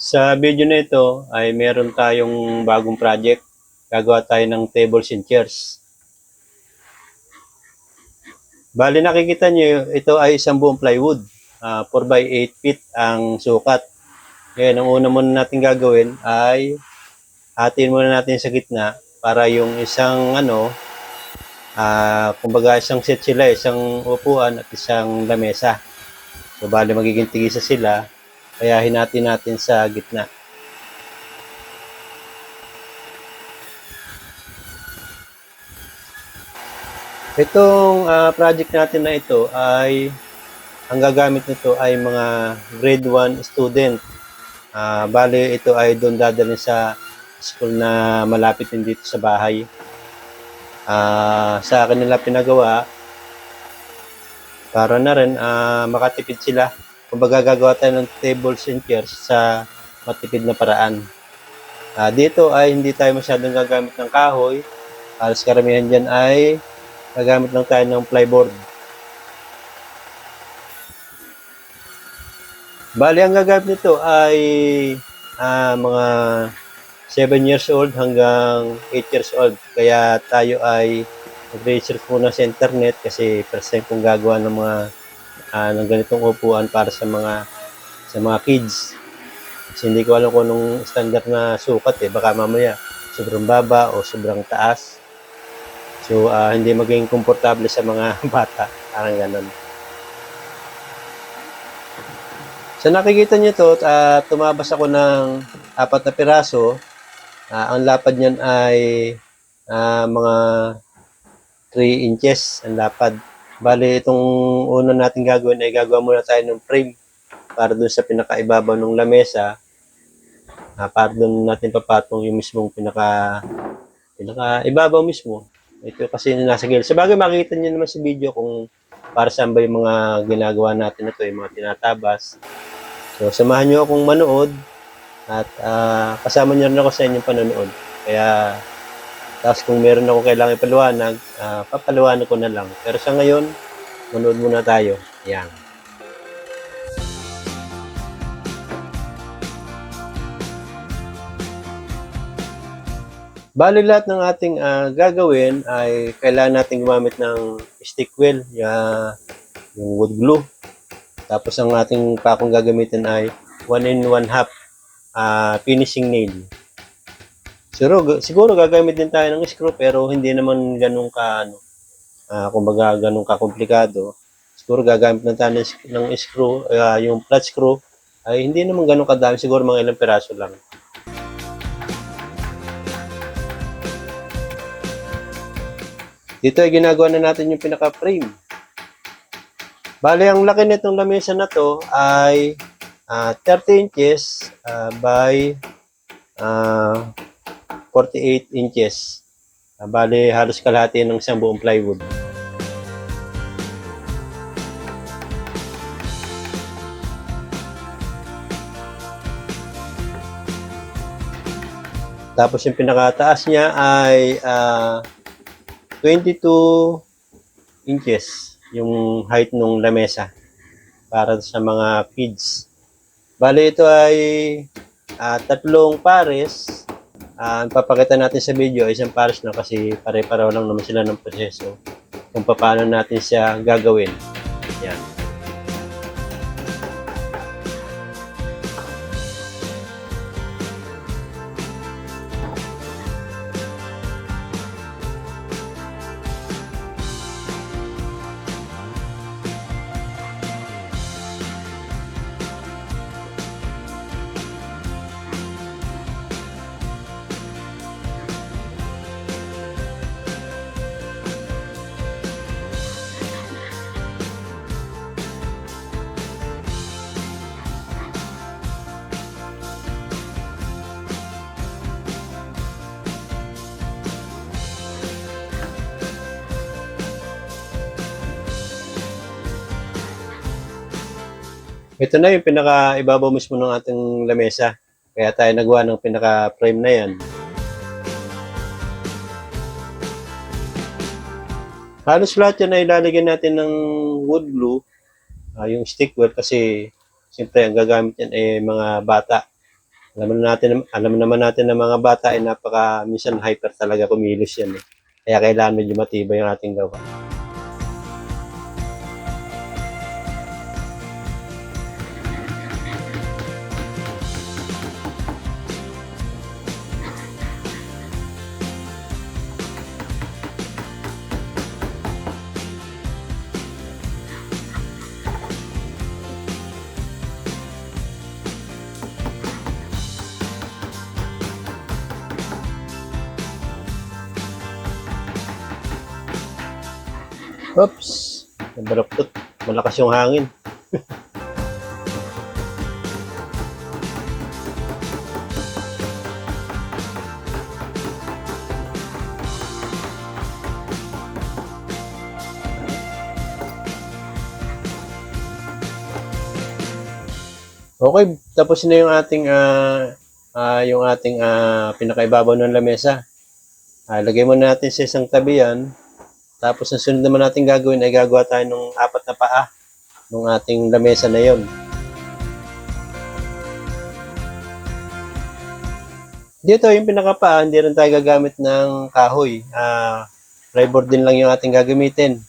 Sa video na ito ay meron tayong bagong project. Gagawa tayo ng tables and chairs. Bali nakikita nyo, ito ay isang buong plywood. Ah, 4 by 8 feet ang sukat. Ngayon, ang una muna natin gagawin ay hatiin muna natin sa gitna para yung isang ano, ah, kumbaga isang set sila, isang upuan at isang lamesa. So, bali magiging tigisa sila, kaya hinati natin sa gitna. Itong ah, project natin na ito ay ang gagamit nito ay mga grade 1 student. Ah, bali ito ay doon dadalhin sa school na malapit din dito sa bahay. Ah, sa akin nila pinagawa para na rin ah, makatipid sila. Kumbaga gagawa tayo ng tables and chairs sa matipid na paraan. Ah, dito ay hindi tayo masyadong gagamit ng kahoy. Halos karamihan dyan ay gagamit lang tayo ng plyboard. Bali, ang gagamit nito ay ah, mga 7 years old hanggang 8 years old. Kaya tayo ay nag-research muna sa internet kasi first time kong gagawa ng mga ah, ng ganitong upuan para sa mga sa mga kids. Kasi hindi ko alam kung anong standard na sukat eh. Baka mamaya sobrang baba o sobrang taas. So, ah, hindi maging komportable sa mga bata. Parang ganun. Sa nakikita niyo to, ah, tumabas ako ng apat na piraso. Ah, ang lapad niyan ay ah, mga 3 inches ang lapad. Bali, itong una natin gagawin ay gagawa muna tayo ng frame para dun sa pinakaibabaw ng lamesa. Ah, para dun natin papatong yung mismong pinaka pinaka ibabaw mismo. Ito kasi yung nasa gilid. Sa bagay, makikita niyo naman sa video kung para saan ba yung mga ginagawa natin ito, yung mga tinatabas. So, samahan niyo akong manood at ah, kasama niyo rin ako sa inyong panonood. Kaya, tapos kung meron ako kailangan ipaliwanag, ah, papaliwanag ko na lang. Pero sa ngayon, manood muna tayo. Yan. Bali lahat ng ating ah, gagawin ay kailangan natin gumamit ng stick wheel, ya, yung wood glue. Tapos ang ating pakong gagamitin ay 1 in 1 half ah, finishing nail. Siguro, siguro gagamit din tayo ng screw pero hindi naman ganun ka ano, ah, kumbaga ganun ka komplikado. Siguro gagamit na tayo ng, ng screw, ah, yung flat screw ay hindi naman ganun kadami, siguro mga ilang piraso lang. Dito ay ginagawa na natin yung pinaka-frame. Bale, ang laki nitong lamesa na to ay ah, 30 inches ah, by ah, 48 inches. Ah, bale, halos kalahati ng isang buong plywood. Tapos yung pinakataas niya ay ah, 22 inches yung height ng lamesa para sa mga kids. Bali ito ay ah, tatlong pares. Ang papakita natin sa video isang pares na kasi pare-pareho lang naman sila ng proseso kung paano natin siya gagawin. Yan. Ito na yung pinaka-ibabaw mismo ng ating lamesa. Kaya tayo nagawa ng pinaka-frame na yan. Halos lahat yan ay lalagyan natin ng wood glue, ah, yung stick wheel kasi siyempre ang gagamit yan ay mga bata. Alam natin, alam naman natin na mga bata ay napaka minsan hyper talaga kumilos yan eh. Kaya kailangan medyo matibay yung ating gawa. Oops! Nabaloktot. Malakas yung hangin. Okay, tapos na yung ating ah ah, yung ating ah, pinakaibabaw ng lamesa. Ah, lagay mo natin sa isang tabi yan. Tapos ang sunod naman natin gagawin ay gagawa tayo ng apat na paa ng ating lamesa na yon. Dito yung pinakapaa, hindi rin tayo gagamit ng kahoy. Ah, plyboard din lang yung ating gagamitin.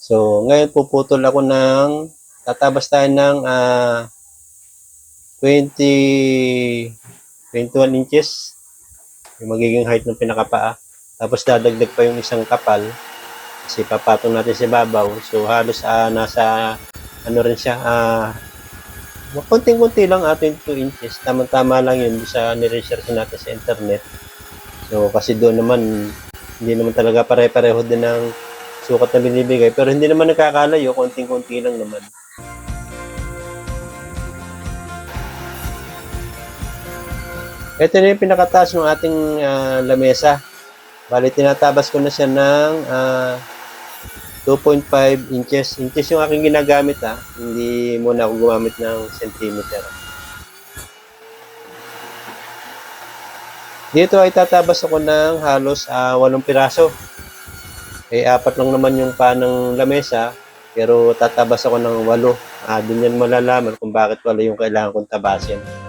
So, ngayon puputol ako ng tatabas tayo ng ah, 20 21 inches yung magiging height ng pinakapaa. Tapos dadagdag pa yung isang kapal kasi papatong natin sa babaw. So halos ah, nasa ano rin siya, ah, konting-konti lang ating 2 inches. Tama-tama lang yun sa ni-research natin sa internet. So kasi doon naman, hindi naman talaga pare-pareho din ng sukat na binibigay. Pero hindi naman nakakalayo, konting-konti lang naman. Ito na yung pinakataas ng ating ah, lamesa. Bali, tinatabas ko na siya ng ah, 2.5 inches. Inches yung aking ginagamit ha. Hindi muna ako gumamit ng centimeter. Dito ay tatabas ako ng halos ah, 8 piraso. Eh, apat lang naman yung panang lamesa. Pero tatabas ako ng 8. Ah, doon yan malalaman kung bakit wala yung kailangan kong tabasin.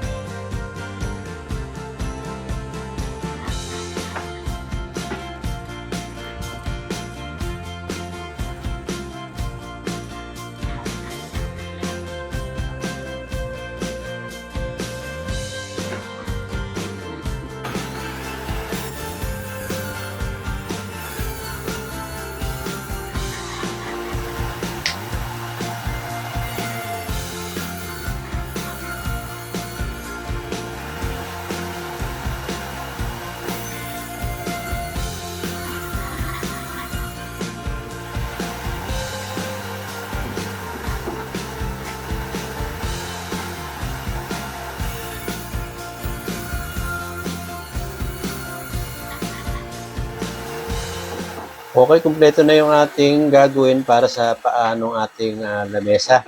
Okay, kumpleto na yung ating gagawin para sa paanong ating ah, lamesa.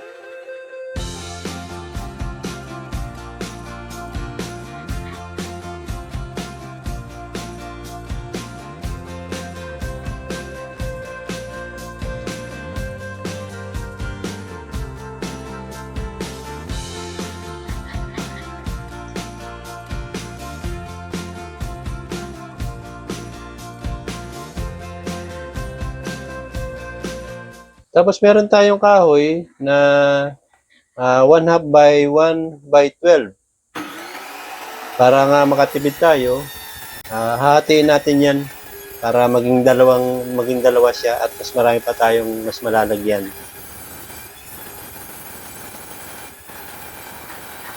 Tapos meron tayong kahoy na ah, 1 half by 1 by 12. Para nga makatipid tayo, ah, hahatiin natin yan para maging dalawang maging dalawa siya at mas marami pa tayong mas malalagyan.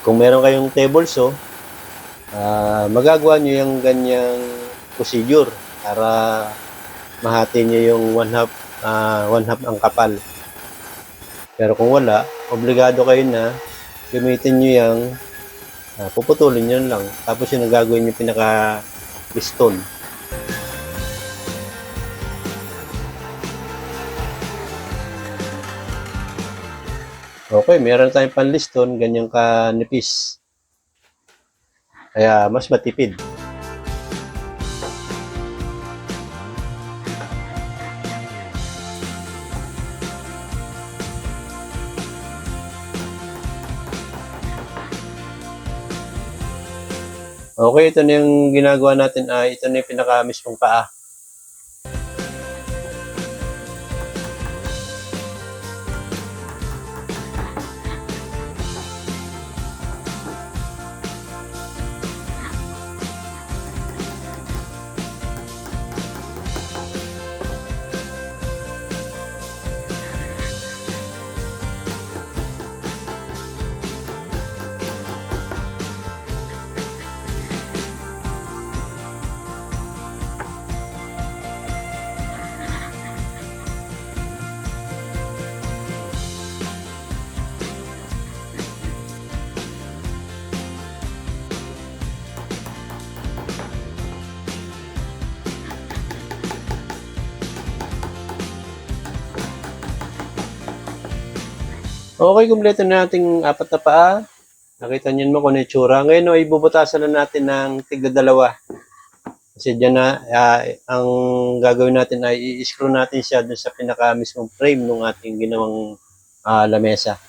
Kung meron kayong table saw, ah, magagawa nyo yung ganyang procedure para mahati nyo yung 1 half ah, one half ang kapal. Pero kung wala, obligado kayo na gamitin nyo yung ah, puputulin nyo lang. Tapos yung gagawin yung pinaka piston. Okay, meron tayong panliston, ganyan ka nipis. Kaya mas matipid. Okay, ito na yung ginagawa natin ay ito na yung pinaka mismong paa. Okay, kumpleto na nating apat na paa. Nakita niyo mo kung ano yung tsura. Ngayon ay bubutasan na natin ng tigda dalawa. Kasi dyan na, ah, ang gagawin natin ay i-screw natin siya dun sa pinaka mismong frame ng ating ginawang ah, lamesa.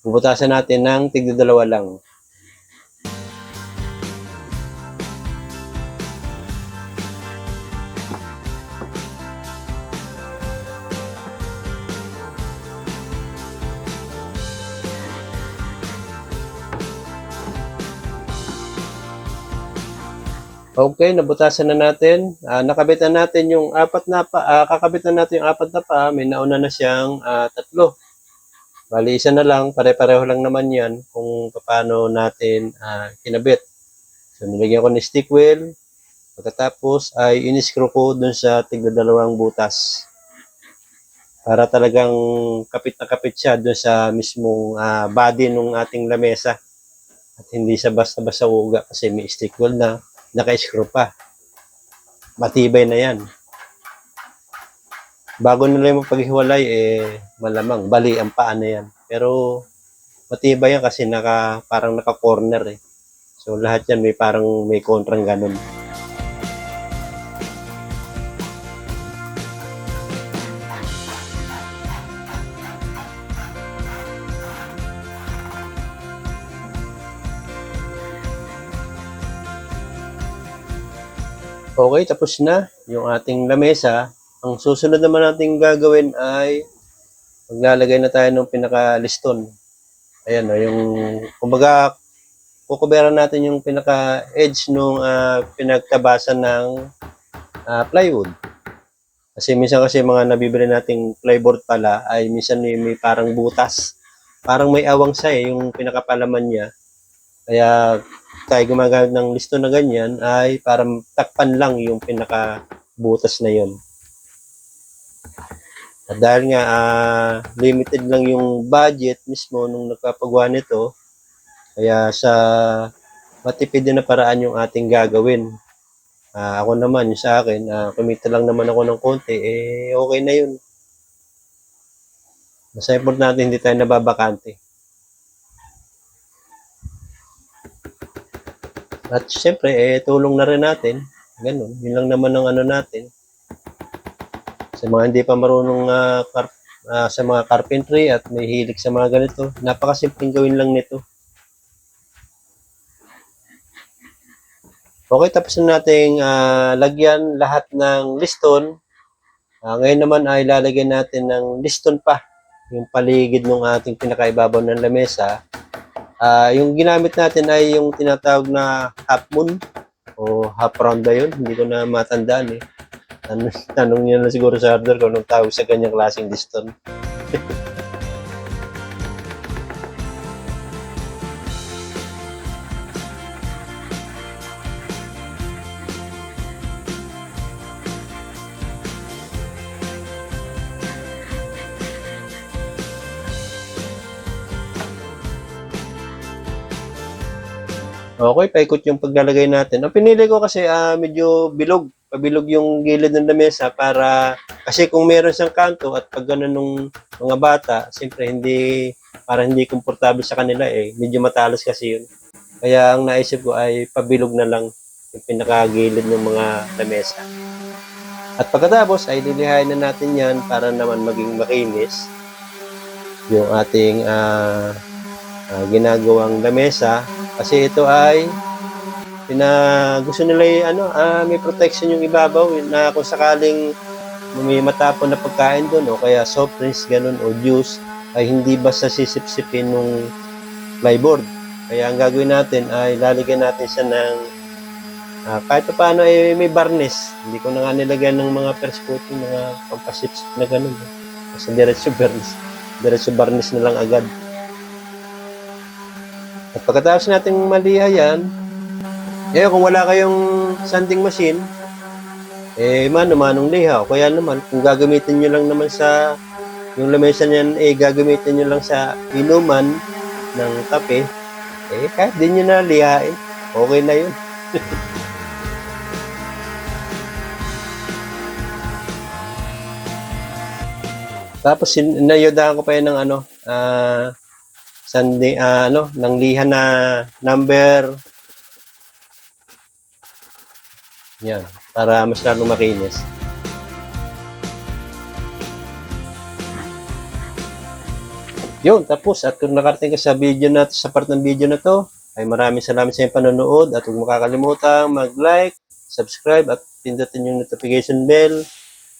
Bubutasan natin ng tigda dalawa lang. Okay, nabutasan na natin. Ah, nakabitan natin yung apat na pa, ah, kakabitan natin yung apat na pa, may nauna na siyang ah, tatlo. Bali, isa na lang, pare-pareho lang naman yan kung paano natin ah, kinabit. So, nilagyan ko ni stick wheel. Pagkatapos ay iniscrew ko dun sa tigla dalawang butas. Para talagang kapit na kapit siya dun sa mismong ah, body ng ating lamesa. At hindi siya basta-basta uga kasi may stick wheel na naka-screw pa. Matibay na yan. Bago nila yung paghiwalay, eh, malamang, bali ang paa na yan. Pero, matibay yan kasi naka, parang naka-corner eh. So, lahat yan may parang may kontrang ganun. Okay, tapos na yung ating lamesa. Ang susunod naman natin gagawin ay maglalagay na tayo ng pinaka-liston. Ayan, no, yung kumbaga kukuberan natin yung pinaka-edge nung ah, pinagtabasan ng ah, plywood. Kasi minsan kasi mga nabibili nating plyboard pala ay minsan may, may parang butas. Parang may awang sa eh, yung pinakapalaman niya. Kaya tayo gumagamit ng listo na ganyan ay parang takpan lang yung pinaka butas na yon. At dahil nga ah, limited lang yung budget mismo nung nagpapagawa nito, kaya sa matipid na paraan yung ating gagawin. Ah, ako naman, yung sa akin, ah, kumita lang naman ako ng konti, eh okay na yun. Basta importante hindi tayo nababakante. At syempre, eh, tulong na rin natin. Ganun. Yun lang naman ang ano natin. Sa mga hindi pa marunong ah, kar- ah, sa mga carpentry at may hilig sa mga ganito, napakasimpleng gawin lang nito. Okay, tapos na nating ah, lagyan lahat ng liston. Ah, ngayon naman ay lalagyan natin ng liston pa. Yung paligid ng ating pinakaibabaw ng lamesa. Ah, yung ginamit natin ay yung tinatawag na half moon o half round ba yun? Hindi ko na matandaan eh. Tan tanong niyo na siguro sa hardware kung anong tawag sa ganyang klaseng liston. Okay, paikot yung paglalagay natin. Ang pinili ko kasi ah, medyo bilog. Pabilog yung gilid ng lamesa para kasi kung meron siyang kanto at pag ganun nung mga bata, siyempre hindi para hindi komportable sa kanila eh. Medyo matalas kasi yun. Kaya ang naisip ko ay pabilog na lang yung pinakagilid ng mga lamesa. At pagkatapos ay lilihain na natin yan para naman maging makinis yung ating ah, ah, ginagawang lamesa kasi ito ay Pina, gusto nila ano, ah, may protection yung ibabaw eh, na kung sakaling may matapon na pagkain doon o kaya soft drinks ganun o juice ay hindi basta sisip-sipin nung plyboard. Kaya ang gagawin natin ay lalagyan natin siya ng ah, kahit pa paano ay may barnes. Hindi ko na nga nilagyan ng mga coating, mga pampasipsip na ganun. eh. Kasi diretso barnes. Diretso barnes na lang agad. At pagkatapos nating maliha yan, eh kung wala kayong sanding machine, eh mano manong liha. O kaya naman, kung gagamitin nyo lang naman sa yung lamesa niyan, eh gagamitin nyo lang sa inuman ng kape, eh kahit din nyo na lihain, okay na yun. Tapos nayudahan ko pa yun ng ano, ah Sunday, ah, ano, ng liha na number yan, para mas lalong makinis. Yun, tapos at kung nakarating ka sa video na sa part ng video na to, ay maraming salamat sa iyong panonood at huwag makakalimutan mag-like, subscribe at pindutin yung notification bell.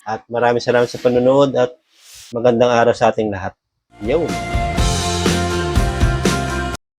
At maraming salamat sa panonood at magandang araw sa ating lahat. Yun.